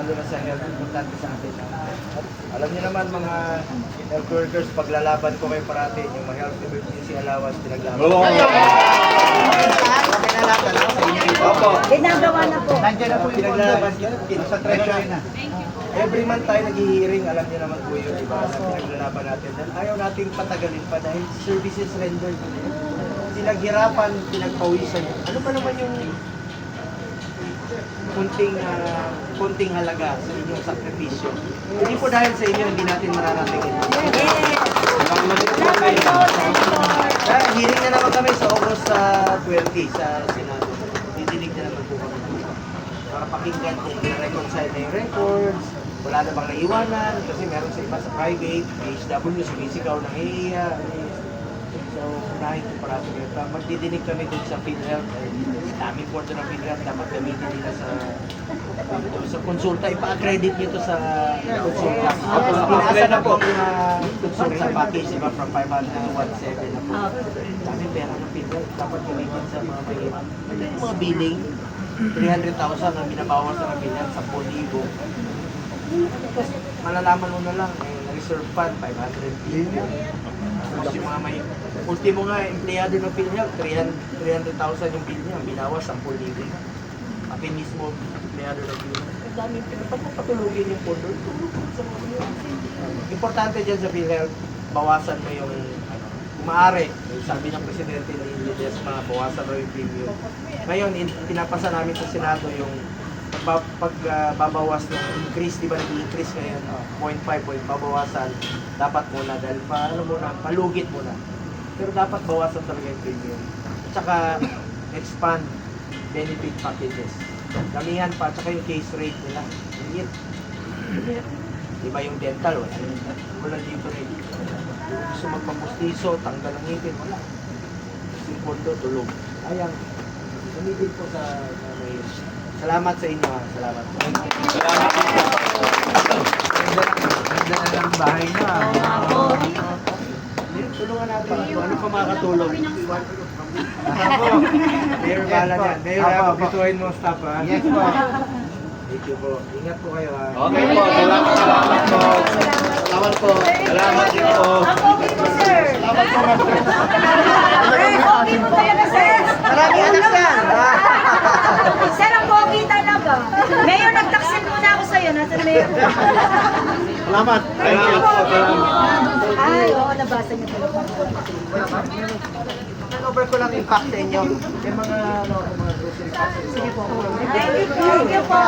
lalo na sa health, importante sa atin. At alam niyo naman mga health workers, paglalaban ko kayo parati, yung mga health emergency allowance, pinaglaban. Oo. Opo. Ginagawa na po. Nandiyan na po yung pinaglalaban ko. Sa treasury na. Every month tayo nag-hearing, alam niyo naman po yun, di ba? Na pinaglalaban natin. Dahil ayaw nating patagalin pa dahil services rendered. Pinaghirapan, pinagpawisan. Ano pa naman yung kunting ah, kunting halaga sa inyong sakripisyo. Hindi po dahil sa inyo hindi natin mararating ito. Senator. Ah, hearing na naman kami sa August sa 20 sa Senado. Didinig na naman po kami. Para pakinggan kung na-reconcile na yung records, wala na bang naiwanan, kasi meron sa iba sa private, HW, sumisigaw ng iya. So, unahin ko para sa ganito. Magdidinig kami dun sa PhilHealth. Eh, daming porto ng PhilHealth, dapat gamitin nila sa sa konsulta. Ipa-accredit nyo to sa konsulta. Pinaasa na po ang uh, konsulta package, diba, from 500 to 1.7 na po. Dami pera ng PhilHealth. Dapat gamitin sa mga mahirap. Yung mga billing, 300,000 ang binabawas ng PhilHealth, 10,000. Tapos malalaman mo na lang, eh, reserve fund, 500 billion. Tapos yung mga may, ultimo nga, empleyado ng PhilHealth, 300 300,000 yung bill niya, binawas 10,000 na. Pati mismo, empleyado ng PhilHealth. Ang dami, pinapatulugin yung pondo. sa mga. Importante dyan sa PhilHealth, bawasan mo yung, ano, yung sabi ng presidente ni Indes, mga bawasan mo yung premium. Ngayon, in, pinapasa namin sa Senado yung pag, pag ah, babawas ng increase, di ba nag-increase ngayon, oh, 0.5, point, babawasan, dapat muna dahil pa, ano muna, palugit muna. Pero dapat bawasan talaga yung premium. At saka, expand benefit packages. Damihan pa, at saka yung case rate nila. Liit. Di ba yung dental, wala, wala dito rin. Kung gusto magpapustiso, tanggal ang ngipin, wala. Yung pondo, tulog. Ayan. Gamitin po sa, sa may... Salamat sa inyo ha. Salamat. Salamat po. Ganda na lang bahay na. Tulungan natin. Kung ano pa makakatulong. Apo. Mayor Bala yan. Mayor, ha, bituin mo staff ha. Yes po. Thank you po. Ingat po kayo ha. Okay po, salamat, salamat po. Salamat po. Salamat din po. Ang okay mo, sir. Salamat po. Sir, okay po talaga, sir. Maraming anak yan. ha? Sir, ang talaga. Mayor, nagtaksin muna ako sa'yo. Nasaan mayor? Salamat. Salamat. Ay, oo, nabasa niyo talaga. Over ko lang impact sa inyo. Yung mga, ano, mga grocery. Sige po. Thank you po. Thank you po.